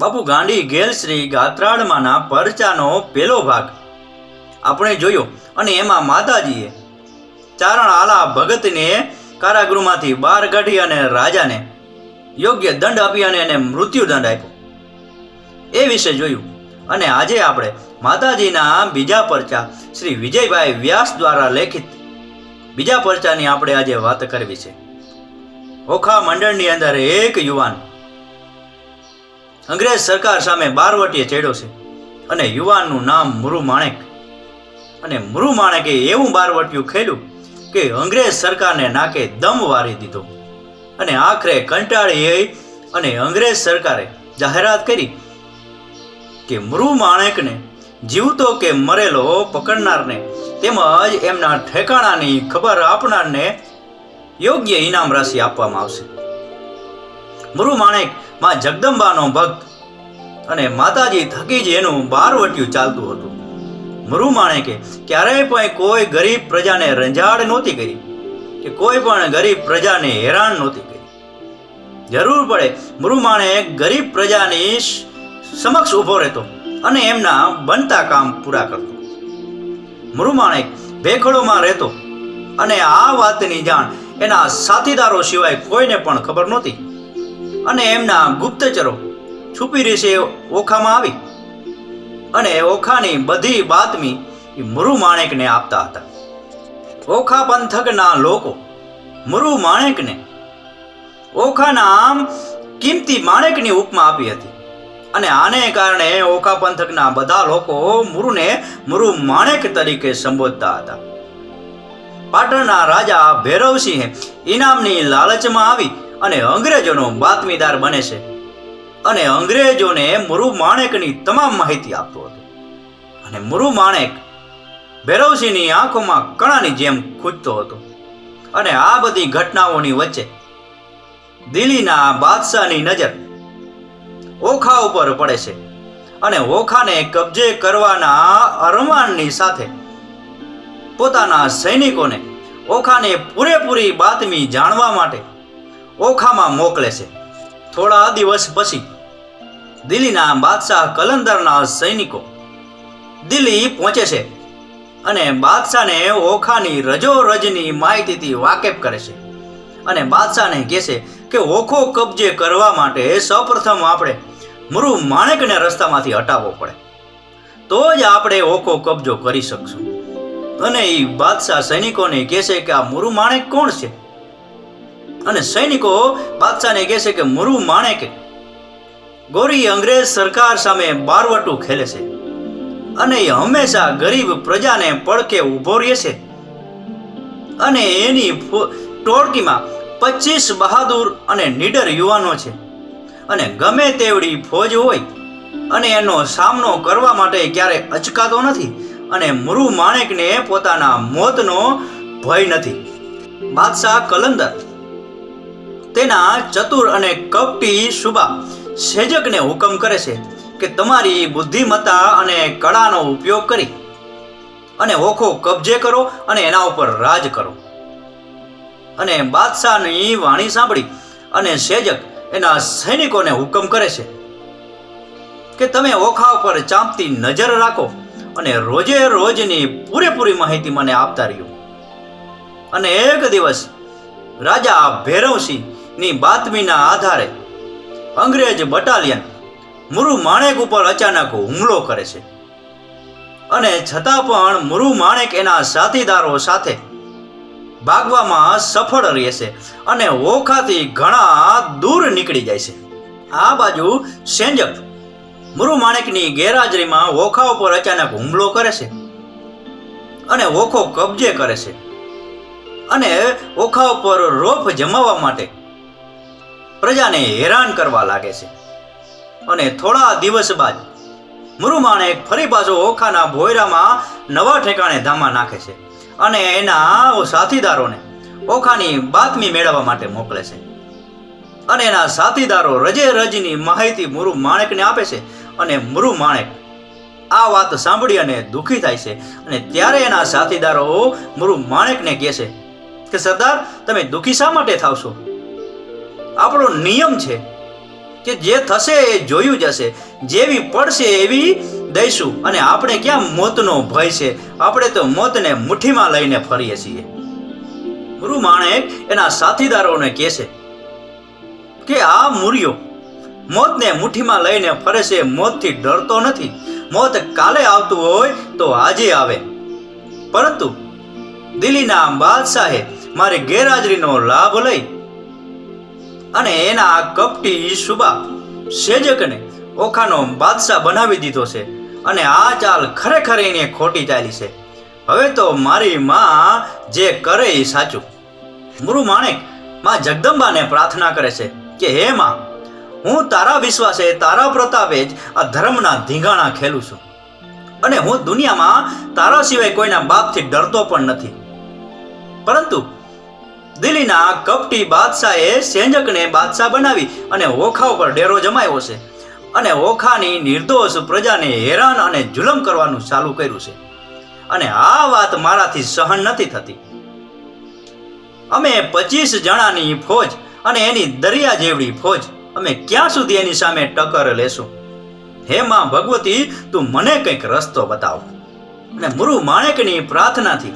બાપુ ગાંડી ગેલ શ્રી ગાત્રાળમાંના પરચાનો પહેલો ભાગ. આપણે જોયો અને એમાં માતાજીએ ચારણ આલા ભગતને કારાગૃહમાંથી બહાર કાઢી અને રાજાને યોગ્ય દંડ આપી અને એને મૃત્યુદંડ આપ્યો. એ વિશે જોયું અને આજે આપણે માતાજીના બીજા પરચા શ્રી વિજયભાઈ વ્યાસ દ્વારા લેખિત બીજા પરચાની આપણે આજે વાત કરવી છે. ઓખા મંડળની અંદર એક યુવાન અંગ્રેજ સરકાર સામે બારવટીએ ચડ્યો છે અને યુવાનનું નામ મુરુ માણેક. અને મુરુ માણેકે એવું બારવટિયું ખેલ્યું કે અંગ્રેજ સરકારને નાકે દમ વારી દીધો. અને આખરે કંટાળી અને અંગ્રેજ સરકારે જાહેરાત કરી કે મૃ માણેકને જીવતો કે મરેલો પકડનારને તેમજ એમના ઠેકાણાની ખબર આપનારને યોગ્ય ઇનામ રાશિ આપવામાં આવશે. મૃ માણેક માં જગદંબાનો ભક્ત અને માતાજી થકી જ એનું બારવટિયું ચાલતું હતું. મૃુ માણેકે ક્યારેય પણ કોઈ ગરીબ પ્રજાને રંજાડ નહોતી કરી, કે કોઈ પણ ગરીબ પ્રજાને હેરાન નહોતી કરી. જરૂર પડે મરુ માણેક ગરીબ પ્રજાની સમક્ષ ઊભો રહેતો અને એમના બનતા કામ પૂરા કરતો. મરુ માણેક ભેખડોમાં રહેતો અને આ વાતની જાણ એના સાથીદારો સિવાય કોઈને પણ ખબર નહોતી. અને એમના ગુપ્તચરો છુપી રહેશે ઓખામાં આવી. અને ઓખાની બધી બાતમી મુરુ માણેકને આપતા હતા. ઓખા પંથકના લોકો મુરુ માણેકને ઓખાના આમ કિંમતી માણેકની ઉપમા આપી હતી. અને આને કારણે ઓખા પંથકના બધા લોકો મુરુને મુરુ માણેક તરીકે સંબોધતા હતા. પાટણના રાજા ભૈરવસિંહે ઇનામની લાલચમાં આવી અને અંગ્રેજોનો બાતમીદાર બને છે. અને અંગ્રેજોને મુરુ માણેકની તમામ માહિતી આપતો હતો. અને મુરુ માણેક ભૈરવસિંહની આંખોમાં કણાની જેમ ખૂજતો હતો. અને આ બધી ઘટનાઓની વચ્ચે દિલ્હીના બાદશાહની નજર ઓખા ઉપર પડે છે. અને ઓખાને કબજે કરવાના અરમાનની સાથે પોતાના સૈનિકોને ઓખાને પૂરેપૂરી બાતમી જાણવા માટે ઓખામાં મોકલે છે. થોડા દિવસ પછી દિલ્હીના બાદશાહ કલંદરના સૈનિકો દિલ્હી પહોંચે છે અને બાદશાહને ઓખાની રજોરજની માહિતીથી વાકેફ કરે છે. અને બાદશાહને કહે છે કે ઓખો કબજે કરવા માટે સૌપ્રથમ આપણે મૃુ માણેકને રસ્તામાંથી હટાવવો પડે. તો જ આપણે ઓખો કબજો કરી શકશું. અને એ બાદશાહ સૈનિકોને કહે છે કે આ મુરુ માણેક કોણ છે? અને સૈનિકો બાદશાહને કહે છે કે, મુરુ માણેક ગોરી અંગ્રેજ સરકાર સામે બારવટું ખેલે છે અને એ હંમેશા ગરીબ પ્રજાને પડકે ઊભો રહે છે. અને એની ટોળકીમાં પચીસ બહાદુર અને નીડર યુવાનો છે. અને ગમે તેવડી ફોજ હોય અને એનો સામનો કરવા માટે ક્યારે અચકાતો નથી અને મુરુ માણેકને પોતાના મોતનો ભય નથી. બાદશાહ કલંદર તેના ચતુર અને કપટી શુભા સેજકને હુકમ કરે છે કે તમારી બુદ્ધિમત્તા અને કળાનો ઉપયોગ કરી અને ઓખો કબજે કરો અને એના ઉપર રાજ કરો. અને બાદશાહની વાણી સાંભળી અને સેજક એના સૈનિકોને હુકમ કરે છે કે તમે ઓખા ઉપર ચાંપતી નજર રાખો અને રોજે રોજની પૂરેપૂરી માહિતી મને આપતા રહ્યો. અને એક દિવસ રાજા ભૈરવસિંહની બાતમીના આધારે અંગ્રેજ બટાલિયન મુરુ માણેક ઉપર અચાનક હુમલો કરે છે. અને છતાં પણ મુરુ માણેક એના સાથીદારો સાથે ભાગવામાં સફળ રહે છે અને ઓખાથી ઘણા દૂર નીકળી જાય છે. આ બાજુ સેન્જક મુરુ માણેકની ગેરહાજરીમાં ઓખા ઉપર અચાનક હુમલો કરે છે અને ઓખો કબજે કરે છે. અને ઓખા ઉપર રોફ જમાવવા માટે પ્રજાને હેરાન કરવા લાગે છે. અને થોડા દિવસ બાદ મુરુમાણેક ફરી પાછો ઓખાના ભોયરામાં નવા ઠેકાણે ધામા નાખે છે અને એના સાથીદારોને ઓખાની બાતમી મેળવવા માટે મોકલે છે. અને એના સાથીદારો રજે રજની માહિતી મુરુ માણેકને આપે છે અને મુરુ માણેક આ વાત સાંભળી અને દુઃખી થાય છે. અને ત્યારે એના સાથીદારો મુરુ માણેકને કહે છે કે, સરદાર, તમે દુઃખી શા માટે થાવશો આપણો નિયમ છે કે જે થશે એ જોયું જશે. જેવી પડશે એવી દઈશું. અને આપણે ક્યાં મોતનો ભય છે? આપણે તો મોતને મુઠ્ઠીમાં લઈને ફરીએ છીએ. ગુરુ માણેક એના સાથીદારોને કહે છે કે આ મૂર્યો મોતને મુઠ્ઠીમાં લઈને ફરે છે, મોતથી ડરતો નથી. મોત કાલે આવતું હોય તો આજે આવે. પરંતુ દિલ્હીના બાદશાહે મારી ગેરહાજરીનો લાભ લઈ અને એના કપટી શુભા સેજકને ઓખાનો બાદશાહ બનાવી દીધો છે અને આ ચાલ ખરેખર એને ખોટી ચાલી છે. હવે તો મારી માં જે કરે એ સાચું. ગુરુ માણેકમાં જગદંબાને પ્રાર્થના કરે છે કે, હે માં, હું તારા વિશ્વાસે, તારા પ્રતાપે જ આ ધર્મના ધીંગાણા ખેલું છું. અને હું દુનિયામાં તારા સિવાય કોઈના બાપથી ડરતો પણ નથી. પરંતુ દિલ્હીના કપટી બાદશાહે સેંજકને બાદશાહ બનાવી અને ઓખા ઉપર ડેરો જમાયો છે. અને ઓખાની નિર્દોષ પ્રજાને હેરાન અને જુલમ કરવાનું ચાલુ કર્યું છે. અને આ વાત મારાથી સહન નથી થતી. અમે પચીસ જણાની ફોજ અને એની દરિયા જેવડી ફોજ, અમે ક્યાં સુધી એની સામે ટક્કર લેશું? હે માં ભગવતી, તું મને કંઈક રસ્તો બતાવ. અને મુરુ માણેકની પ્રાર્થનાથી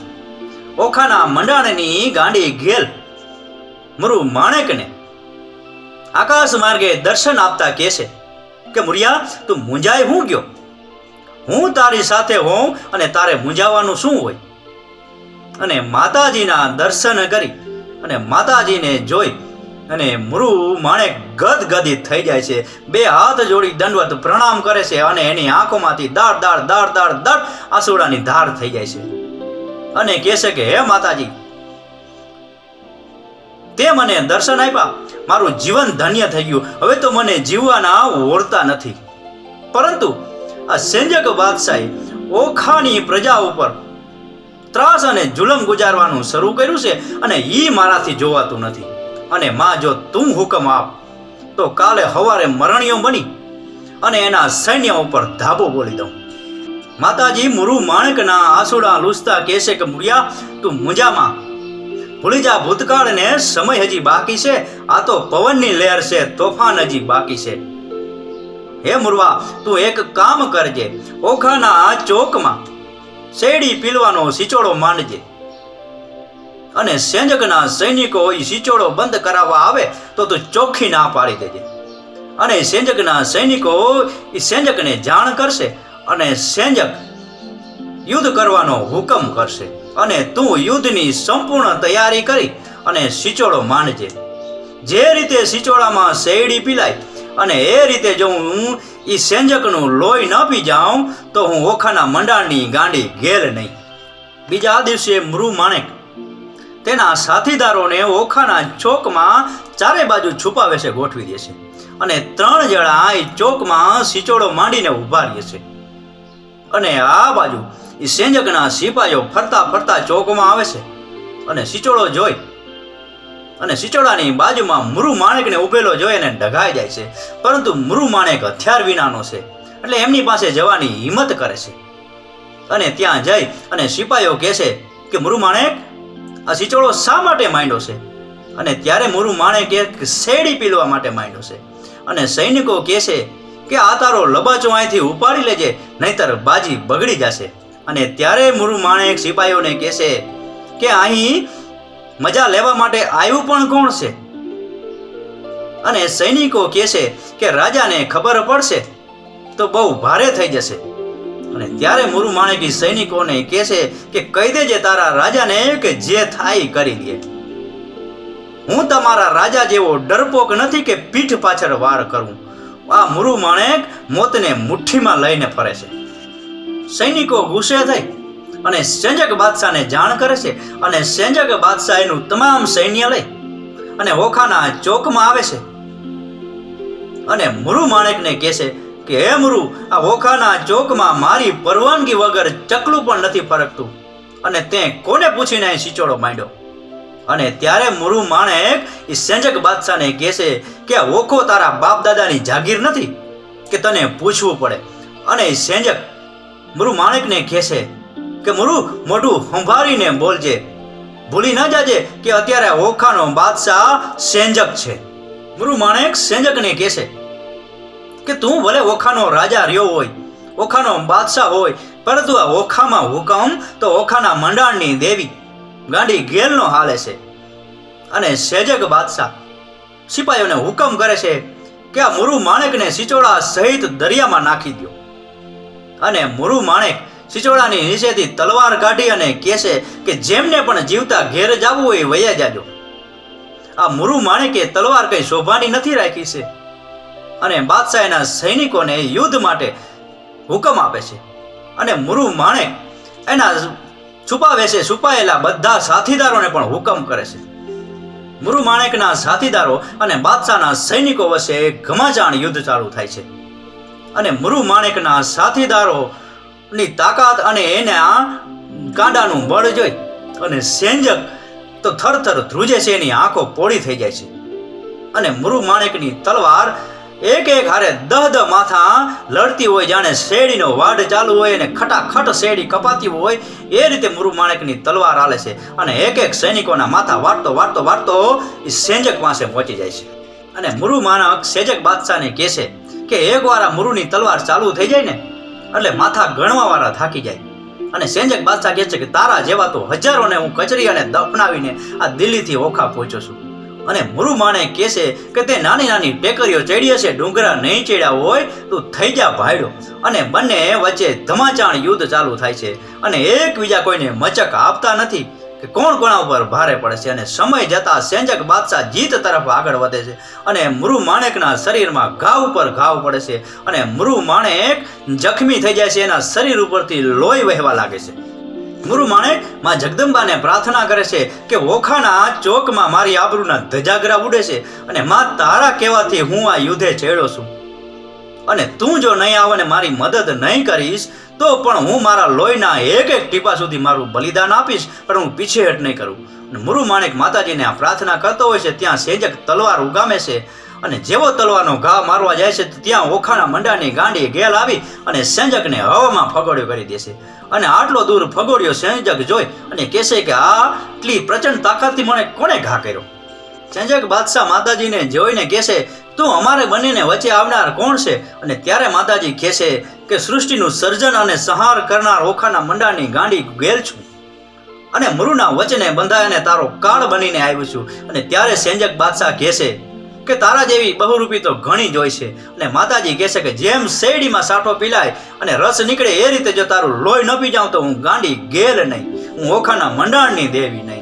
ઓખાના મંડાણની ગાંડી ઘેલ. મરુ માણેકને આકાશ માર્ગે દર્શન આપતા કહે છે કે, મુરિયા, તું મૂંઝાય હું ગયો? હું તારી સાથે હોઉં અને તારે મૂંઝાવાનું શું હોય? અને માતાજીના દર્શન કરી અને માતાજીને જોઈ અને મૃ માણેક ગદગદિત થઈ જાય છે. બે હાથ જોડી દંડવત પ્રણામ કરે છે અને એની આંખોમાંથી દાળ દાળ દાળ દાળ દાળ આસુડાની ધાર થઈ જાય છે. અને કહે છે કે, હે માતાજી, તે મને દર્શન આપ્યા. મારું જીવન ધન્ય થઈ ગયું. હવે તો મને જીવવાના ઓળતા નથી. પરંતુ આ સંજક બાદશાહે ઓખાની પ્રજા ઉપર ત્રાસ અને જુલમ ગુજારવાનું શરૂ કર્યું છે અને ઈ મારાથી જોવાતું નથી. અને માં, જો તું હુકમ આપ, તો કાલે હવારે મરણીયો બની અને એના સૈન્ય ઉપર ધાબો બોલી દઉં. માતાજી, મુરુ માણકના આસુડા લૂસતા કહેશે કે, મુરિયા, તું મુંજામાં. ભૂલી જા ભૂતકાળને સમય હજી બાકી છે, આ તો પવનની લહેર છે, તોફાન હજી બાકી છે. હે મુરવા, તું એક કામ કરજે, ઓખાના આ ચોકમાં શેરડી પીલવાનો સિચોડો માંડજે. અને સેંજકના સૈનિકો એ સિચોડો બંધ કરાવવા આવે, તો તું ચોખ્ખી ના પાડી દેજે. અને સેંજકના સૈનિકો એ સેંજકને જાણ કરશે અને સેંજક યુદ્ધ કરવાનો હુકમ કરશે. અને તું યુદ્ધની સંપૂર્ણ તૈયારી કરી અને સિચોડો માંડજે. જે રીતે સિચોડામાં શેરડી પીલાય અને એ રીતે જો હું એ સેંજકનું લોહી ન પી જાઉં, તો હું ઓખાના મંડાણની ગાંડી ગેલ નહીં. બીજા દિવસે મૃ માણેક તેના સાથીદારોને ઓખાના ચોકમાં ચારે બાજુ છુપાવે છે, ગોઠવી દે છે. અને ત્રણ જણા એ ચોકમાં સિચોડો માંડીને ઊભા રહે છે. અને આ બાજુ એ સેંજકના સિપાહીઓ ફરતા ફરતા ચોકમાં આવે છે અને સિચોડો જોઈ અને સિચોડાની બાજુમાં મૃ માણેકને ઉભેલો જોઈ અને ડઘાઈ જાય છે. પરંતુ મૃ માણેક હથિયાર વિનાનો છે એટલે એમની પાસે જવાની હિંમત કરે છે. અને ત્યાં જઈ અને સિપાહીઓ કહે છે કે, મૃ માણેક, આ સિચોડો શા માટે માંડ્યો છે? અને ત્યારે મૃ માણેક એક શેરડી પીલવા માટે માંડ્યો છે. અને સૈનિકો કહે છે કે આ તારો લબાચો અહીંથી ઉપાડી લેજે, નહીતર બાજી બગડી જશે. અને ત્યારે મુરુ માણેક સિપાહીઓને કહેશે કે અહીં મજા લેવા માટે આવ્યું પણ કોણ છે? અને સૈનિકો કહેશે કે રાજાને ખબર પડશે તો બહુ ભારે થઈ જશે. અને ત્યારે મુરુ માણેકી સૈનિકોને કહેશે કે કહી દેજે તારા રાજાને કે જે થાય કરી દે. હું તમારા રાજા જેવો ડરપોક નથી કે પીઠ પાછળ વાર કરું. આ મુરુ માણેક મોતને મુઠ્ઠીમાં લઈને ફરે છે. સૈનિકો ગુસ્સે થઈ અને સેંજક બાદશાહને જાણ કરે છે અને સેંજક બાદશાહ એનું તમામ સૈન્ય લઈ અને ઓખાના ચોકમાં આવે છે. અને મુરુ માણેકને કહે છે કે, હે મુરુ, આ ઓખાના ચોકમાં મારી પરવાનગી વગર ચકલું પણ નથી ફરકતું. અને તે કોને પૂછીને અહીં માંડ્યો? અને ત્યારે મુરુ માણેક એ સેંજક બાદશાહને કહે છે કે ઓખો તારા બાપ દાદાની જાગીર નથી કે તને પૂછવું પડે. અને એ સેંજક મુરુ માણેકને કહે છે કે મુરુ, મોઢું સંભાળીને બોલજે. ભૂલી ન જાજે કે અત્યારે ઓખાનો બાદશાહ સેંજક છે. મુરુ માણેક સેંજકને કહે છે કે તું ભલે ઓખાનો રાજા રહ્યો હોય ઓખાનો બાદશાહ હોય, પરંતુ આ ઓખામાં હુકમ તો ઓખાના મંડાણની દેવી ગાંડી ગેલનો હાલે છે. અને સેજક બાદશાહ સિપાહીઓને હુકમ કરે છે કે આ મુરુ માણેકને સિચોડા સહિત દરિયામાં નાખી દો અને મુરુ માણેક સિચોડાની નીચેથી તલવાર કાઢી અને કહે છે કે જેમને પણ જીવતા ઘેર જવું હોય વયા જાજો. આ મુરુ માણેકે તલવાર કંઈ શોભાની નથી રાખી છે. અને બાદશાહ એના સૈનિકોને યુદ્ધ માટે હુકમ આપે છે. અને મુરુ માણેક એના છુપાવે છે, છુપાયેલા બધા સાથીદારોને પણ હુકમ કરે છે. મુરુ માણેકના સાથીદારો અને બાદશાહના સૈનિકો વચ્ચે ઘમાચાણ યુદ્ધ ચાલુ થાય છે. અને મુરુ માણેકના સાથીદારોની તાકાત અને એના કાંડાનું બળ જોઈ અને સેંજક તો થરથર ધ્રુજે છે, એની આંખો પોળી થઈ જાય છે. અને મુરુ માણેકની તલવાર એક એક હારે દહ દહ માથા લડતી હોય, જાણે શેરડીનો વાડ ચાલુ હોય અને ખટાખટ શેરડી કપાતી હોય, એ રીતે મુરુ માણેકની તલવાર હાલે છે અને એક એક સૈનિકોના માથા વાટતો વાટતો વાટતો એ સેંજક પાસે પહોંચી જાય છે. અને મુરુ માણક સેજક બાદશાહને કહે છે કે એકવાર આ મુરુની તલવાર ચાલુ થઈ જાય ને, એટલે માથા ગણવા વાળા થાકી જાય. અને સેંજક બાદશાહ કહે છે કે તારા જેવા તો હજારોને હું કચરી અને દફનાવીને આ દિલ્હીથી ઓખા પહોંચ્યો છું. અને મુરુ માણે કહે છે કે તે નાની નાની ટેકરીઓ ચડી હશે, ડુંગરા નહીં ચડ્યા હોય તો થઈ જા ભાઈડો. અને બંને વચ્ચે ધમાચાણ યુદ્ધ ચાલુ થાય છે અને એકબીજા કોઈને મચક આપતા નથી કે કોણ કોણા ઉપર ભારે પડે છે અને સમય જતા સેંજક બાદશાહ જીત તરફ આગળ વધે છે અને મૃુ માણેકના શરીરમાં ઘાવ ઉપર ઘાવ પડે છે અને મૃુ માણેક જખમી થઈ જાય છે, એના શરીર ઉપરથી લોહી વહેવા લાગે છે. મુરુ માણેકમાં જગદંબાને પ્રાર્થના કરે છે કે ઓખાના ચોકમાં મારી આબરૂના ધજાગરા ઉડે છે અને માં તારા કહેવાથી હું આ યુદ્ધે છેડો છું. અને તું જો નહીં આવો ને મારી મદદ નહીં કરીશ, તો પણ હું મારા લોહીના એક એક ટીપા સુધી મારું બલિદાન આપીશ, પણ હું પીછેહટ નહીં કરું. મુરુ માણેક માતાજીને આ પ્રાર્થના કરતો હોય છે, ત્યાં સેજક તલવાર ઉગામે છે. અને જેવો તલવારનો ઘા મારવા જાય છે, ત્યાં ઓખાના મંડાની ગાંડી ગેલ આવી અને સેંજકને હવામાં ફગોડ્યો કરી દેશે અને આટલો દૂર ફગોડ્યો સેંજક જોઈ અને કહેશે કે આટલી પ્રચંડ તાકાતથી મને કોણે ઘા કર્યો? સેંજક બાદશાહ માતાજીને જોઈને કહેશે, તું અમારે બંનેને વચ્ચે આવનાર કોણ છે? અને ત્યારે માતાજી કહેશે કે, સૃષ્ટિનું સર્જન અને સંહાર કરનાર ઓખાના મંડાની ગાંડી ગેલ છું. અને મૃના વચને બંધાય અને તારો કાળ બનીને આવ્યું છું. અને ત્યારે સેંજક બાદશાહ કહેશે કે તારા જેવી બહુરૂપી તો ઘણી જ હોય છે. અને માતાજી કહેશે કે જેમ શેરડીમાં સાઠો પીલાય અને રસ નીકળે એ રીતે જો તારું લોહી ન પી જાઉં તો હું ગાંડી ગેલ નહીં. હું ઓખાના મંડાણની દેવી નહીં.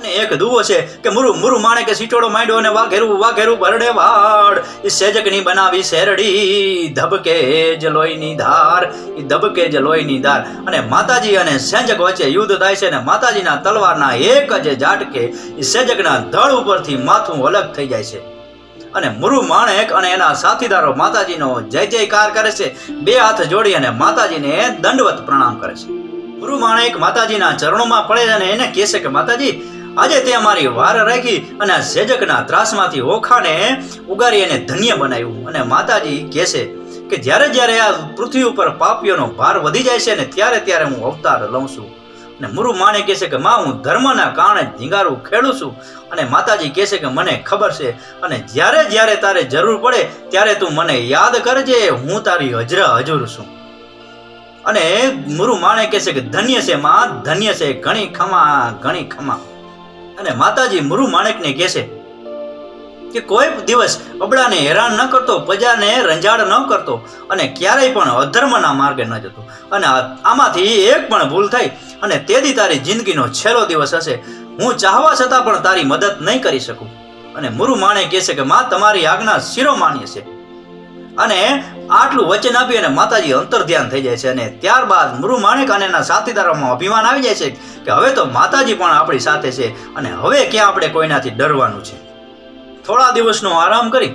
અને એક દુવો છે કે મુરુ મુરુ માણે કે સીટોડો માંડ્યો અને વાઘેરું વાઘેરું ભરડે વાડ એ સેજકની બનાવી શેરડી, ધબકે જ લોહીની ધાર. એ ધબકે જ લોહીની ધાર. અને માતાજી અને સેજક વચ્ચે યુદ્ધ થાય છે અને માતાજીના તલવારના એક જ ઝાટકે એ સેજકના ધડ ઉપરથી માથું અલગ થઈ જાય છે. અને મુરુ માણેક અને એના સાથીદારો માતાજીનો જય જયકાર કરે છે. બે હાથ જોડી અને માતાજીને દંડવત પ્રણામ કરે છે. ગુરુ માણેક માતાજીના ચરણોમાં પડે અને એને કહે છે કે, માતાજી આજે તે અમારી વાર રાખી અને આ સેજકના ત્રાસમાંથી ઓખાને ઉગારી એને ધન્ય બનાવ્યું. અને માતાજી કહે છે કે જ્યારે જ્યારે આ પૃથ્વી ઉપર પાપીઓનો ભાર વધી જાય છે ને ત્યારે ત્યારે હું અવતાર લઉં છું. અને મુરુ માણે કહે છે કે માં, હું ધર્મના કારણે ધીંગારું ખેડું છું. અને માતાજી કહે છે કે મને ખબર છે અને જ્યારે જ્યારે તારે જરૂર પડે ત્યારે તું મને યાદ કરજે, હું તારી હજરા હજુર છું. અને મુરુ માણે કહે છે કે ધન્ય છે માં, ધન્ય છે, ઘણી ખમા ઘણી ખમા. અને માતાજી મુરુ માણેકને કહે છે કે કોઈ દિવસ અબડાને હેરાન ન કરતો, પ્રજાને રંજાડ ન કરતો અને ક્યારેય પણ અધર્મના માર્ગે ન જતો. અને આમાંથી એક પણ ભૂલ થઈ અને તેથી તારી જિંદગીનો છેલ્લો દિવસ હશે. હું ચાહવા છતાં પણ તારી મદદ નહીં કરી શકું. અને મુરુ માણે કહે છે કે, માં, તમારી આજ્ઞા શિરોમાન્ય છે. અને આટલું વચન આપી અને માતાજી અંતર ધ્યાન થઈ જાય છે અને ત્યારબાદ મૃ માણેક અને એના સાથીદારોમાં અભિમાન આવી જાય છે કે હવે તો માતાજી પણ આપણી સાથે છે અને હવે ક્યાં આપણે કોઈનાથી ડરવાનું છે? થોડા દિવસનો આરામ કરી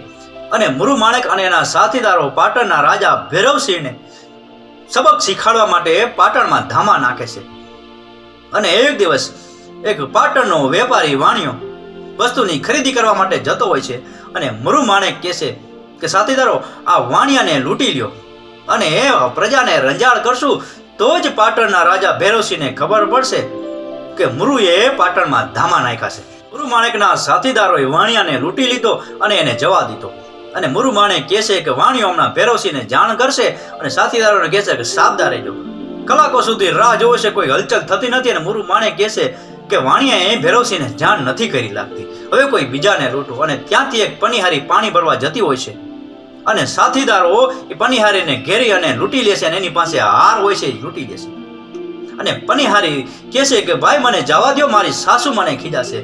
અને મૃ માણેક અને એના સાથીદારો પાટણના રાજા ભૈરવસિંહને સબક શીખાડવા માટે પાટણમાં ધામા નાખે છે. અને એક દિવસ એક પાટણનો વેપારી વાણિયો વસ્તુની ખરીદી કરવા માટે જતો હોય છે અને મૃ માણેક કહે છે કે સાથીદારો આ વાણિયાને લૂંટી લ્યો. અને એ પ્રજાને રંજાડ કરશું, તો જ પાટણના રાજા ભેરોસીને ખબર પડશે કે મૃએ પાટણમાં ધામા નાખ્યા છે. મુરુ માણેકના સાથીદારોએ વાણિયાને લૂંટી લીધો અને એને જવા દીધો. અને મુરુમાણે કહે છે કે વાણિયો હમણાં ભેરોસીને જાણ કરશે અને સાથીદારોને કહેશે કે સાબદા રહેજો. કલાકો સુધી રાહ જોવે છે, કોઈ હલચલ થતી નથી અને મુરુ માણે કહેશે કે વાણિયાએ ભેરોસીને જાણ નથી કરી લાગતી. હવે કોઈ બીજાને લૂંટવું અને ત્યાંથી એક પનિહારી પાણી ભરવા જતી હોય છે. અને સાથીદારો, એ પનિહારીને ઘેરી અને લૂંટી લેશે અને એની પાસે હાર હોય છે, એ લૂંટી લેશે અને પનિહારી કહેશે કે, ભાઈ, મને જવા દો મારી સાસુ મને ખીજાશે.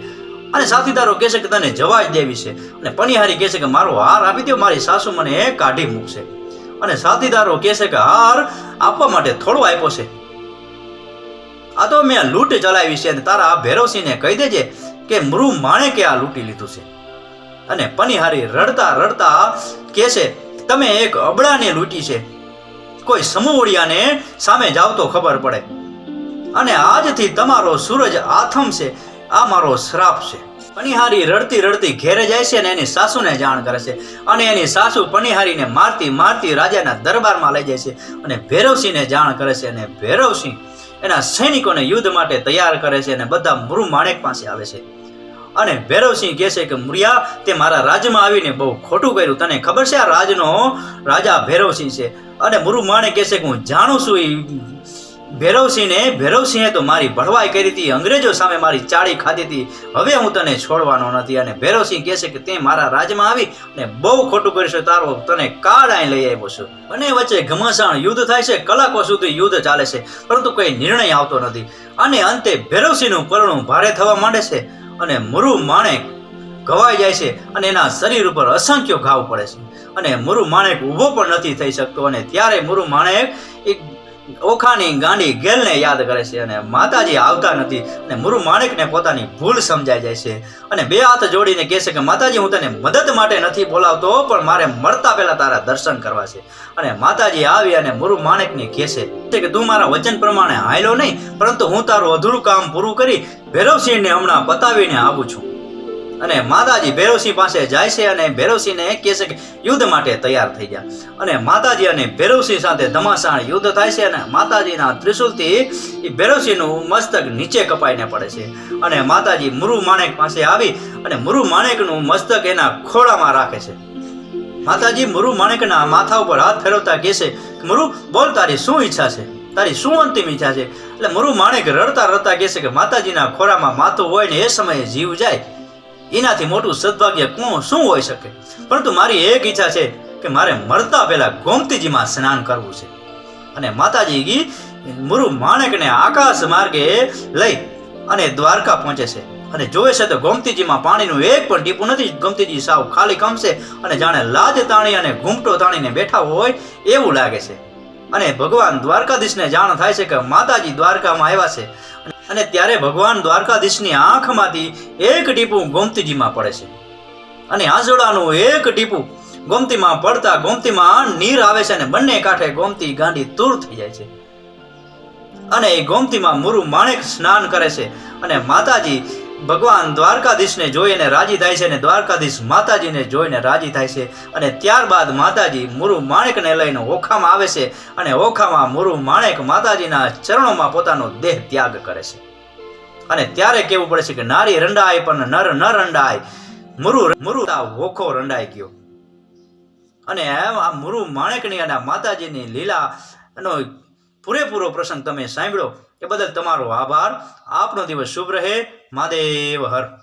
અને સાથીદારો કહેશે કે, તને જવા જ દેવી છે. અને પનિહારી કહેશે કે, મારો હાર આપી દો મારી સાસુ મને કાઢી મૂકશે. અને સાથીદારો કહેશે કે, હાર આપવા માટે થોડો આપ્યો છે. આ તો મેં લૂંટ ચલાવી છે અને તારા આ ભૈરવસિંહને કહી દેજે કે, મૃ માણે કે આ લૂંટી લીધું છે. અને પનિહારી રડતા રડતા કહે છે, તમે એક અબળાને લૂંટી છે. કોઈ સમૂહડિયાને સામે જાવ તો ખબર પડે. અને આજથી તમારો સૂરજ આથમ છે. આ મારો શ્રાપ છે. પનિહારી રડતી રડતી ઘેરે જાય છે અને એની સાસુને જાણ કરે છે. અને એની સાસુ પનિહારીને મારતી મારતી રાજાના દરબારમાં લઈ જાય છે અને ભૈરવસિંહને જાણ કરે છે અને ભૈરવસિંહ એના સૈનિકોને યુદ્ધ માટે તૈયાર કરે છે અને બધા મૃ માણેક પાસે આવે છે. અને ભૈરવસિંહ કહે છે કે, મુરિયા, તે મારા રાજ્યમાં આવીને બહુ ખોટું કર્યું. તને ખબર છે આ રાજનો રાજા ભૈરવસિંહ છે? અને મુરુ માણે કહે છે કે, હું જાણું છું એ ભૈરવસિંહને. ભૈરવસિંહે તો મારી ભળવાઈ કરી હતી, અંગ્રેજો સામે મારી ચાળી ખાધી હતી. હવે હું તને છોડવાનો નથી. અને ભૈરવસિંહ કહે છે કે, તે મારા રાજમાં આવી અને બહુ ખોટું કરીશું તારો તને કાળ અહીં લઈ આવ્યો છું. અને વચ્ચે ઘમાસાણ યુદ્ધ થાય છે. કલાકો સુધી યુદ્ધ ચાલે છે, પરંતુ કોઈ નિર્ણય આવતો નથી. અને અંતે ભૈરવસિંહનું પરણું ભારે થવા માંડે છે. અને મુરુ માણેક ઘવાઈ જાય છે અને એના શરીર ઉપર અસંખ્ય ઘાવ પડે છે. અને મુરુ માણેક ઊભો પણ નથી થઈ શકતો અને ત્યારે મુરુ માણેક એક ઓખાની ગાંડી ગેલને યાદ કરે છે અને માતાજી આવતા નથી અને મુરુ માણેકને પોતાની ભૂલ સમજાઈ જાય છે. અને બે હાથ જોડીને કહે છે કે, માતાજી, હું તને મદદ માટે નથી બોલાવતો, પણ મારે મળતા પહેલા તારા દર્શન કરવા છે. અને માતાજી આવી અને મુરુ માણેકને કહે છે કે તું મારા વચન પ્રમાણે હાયલો નહીં, પરંતુ હું તારું અધૂરું કામ પૂરું કરી ભૈરવસિંહને હમણાં પતાવીને આવું છું. અને માતાજી ભૈરવસિંહ પાસે જાય છે અને ભૈરવસિંહને કહે છે કે યુદ્ધ માટે તૈયાર થઈ ગયા. અને માતાજી અને ભૈરવસિંહ સાથે ધમાસાણ યુદ્ધ થાય છે અને માતાજીના ત્રિશુલથી એ ભૈરવસિંહનું મસ્તક નીચે કપાઈને પડે છે. અને માતાજી મુરુ માણેક પાસે આવી અને મુરુ માણેકનું મસ્તક એના ખોળામાં રાખે છે. માતાજી મુરુ માણેકના માથા ઉપર હાથ ફેરવતા કહે છે મુરુ, બોલ, તારી શું ઈચ્છા છે? તારી શું અંતિમ ઈચ્છા છે? એટલે મુરુ માણેક રડતા રડતા કહે છે કે, માતાજીના ખોરામાં માથું હોય ને એ સમયે જીવ જાય. એનાથી મોટું સદભાગ્ય કોણ, શું હોઈ શકે? પરંતુ મારી એક ઈચ્છા છે કે મારે મરતા પહેલા ગોમતીજીમાં સ્નાન કરવું છે. અને માતાજી મુરુ માણેકને આકાશ માર્ગે લઈ અને દ્વારકા પહોંચે છે. અને જોવે છે તો ગોમતીજીમાં પાણીનું એક પણ ટીપું નથી. ગોમતીજી સાવ ખાલી કમશે અને જાણે લાજ તાણી અને ઘૂમટો તાણીને બેઠા હોય એવું લાગે છે. અને ભગવાન દ્વારકાધીશને જાણ થાય છે કે માતાજી દ્વારકામાં આવ્યા છે. અને ત્યારે ભગવાન દ્વારકાધીશની આંખમાંથી એક ટીપું ગોમતીજીમાં પડે છે. અને આંસોડાનું એક ટીપું ગોમતીમાં પડતા ગોમતીમાં નીર આવે છે અને બંને કાંઠે ગોમતી ગાંડી તૂર થઈ જાય છે. અને એ ગોમતીમાં મુરુ માણેક સ્નાન કરે છે અને માતાજી ભગવાન દ્વારકાધીશને જોઈને રાજી થાય છે અને દ્વારકાધીશ માતાજીને જોઈને રાજી થાય છે અને ત્યારબાદ માતાજી મુરુ માણેકને લઈને ઓખામાં આવે છે અને ઓખામાં મુરુ માણેક માતાજીના ચરણોમાં પોતાનો દેહ ત્યાગ કરે છે. અને ત્યારે કેવું પડે છે કે નારી રંડાય પણ નર ન રંડાય. મુરુ મુરુ ઓખો રંડાઈ ગયો. અને આ મુરુ માણેકની અને માતાજીની લીલાનો પૂરેપૂરો પ્રસંગ તમે સાંભળ્યો એ બદલ તમારો આભાર. આપનો દિવસ શુભ રહે. મહાદેવ હર.